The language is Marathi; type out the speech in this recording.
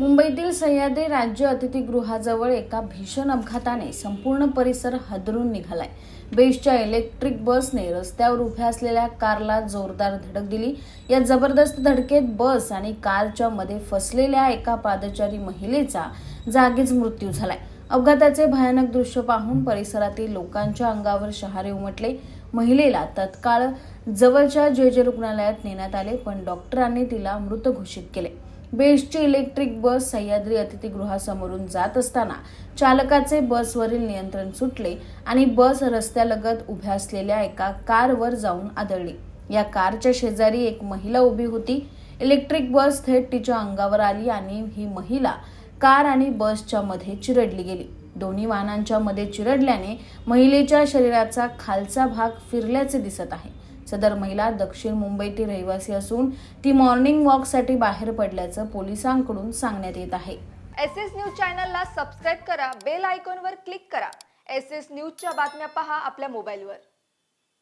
मुंबईतील सह्याद्री राज्य अतिथीगृहाजवळ एका भीषण अपघाताने संपूर्ण परिसर हादरून निघालाय. बेस्टच्या इलेक्ट्रिक बसने रस्त्यावर उभ्या असलेल्या कारला जोरदार धडक दिली. या जबरदस्त धडकेत बस आणि कारच्या मध्ये फसलेल्या एका पादचारी महिलेचा जागीच मृत्यू झालाय. अपघाताचे भयानक दृश्य पाहून परिसरातील लोकांच्या अंगावर शहारे उमटले. महिलेला तत्काळ जवळच्या जे जे रुग्णालयात नेण्यात आले पण डॉक्टरांनी तिला मृत घोषित केले. बेस्टची इलेक्ट्रिक बस सह्याद्री अतिथीगृहासमोरून जात असताना चालकाचे बसवरील नियंत्रण सुटले आणि बस रस्त्यालगत उभ्या असलेल्या एका कारवर जाऊन आदळली. या कारच्या शेजारी एक महिला उभी होती. इलेक्ट्रिक बस थेट तिच्या अंगावर आली आणि ही महिला कार आणि बसच्या मध्ये चिरडली गेली. दोन्ही वाहनांच्या मध्ये चिरडल्याने महिलेच्या शरीराचा खालचा भाग फिरल्याचे दिसत आहे. सदर महिला दक्षिण मुंबईतील रहिवासी असून ती मॉर्निंग वॉकसाठी बाहेर पडल्याचं पोलिसांकडून सांगण्यात येत आहे. एस एस न्यूज चॅनलला सबस्क्राईब करा बेल आयकॉनवर क्लिक करा. एस एस न्यूजच्या बातम्या पहा आपल्या मोबाईलवर.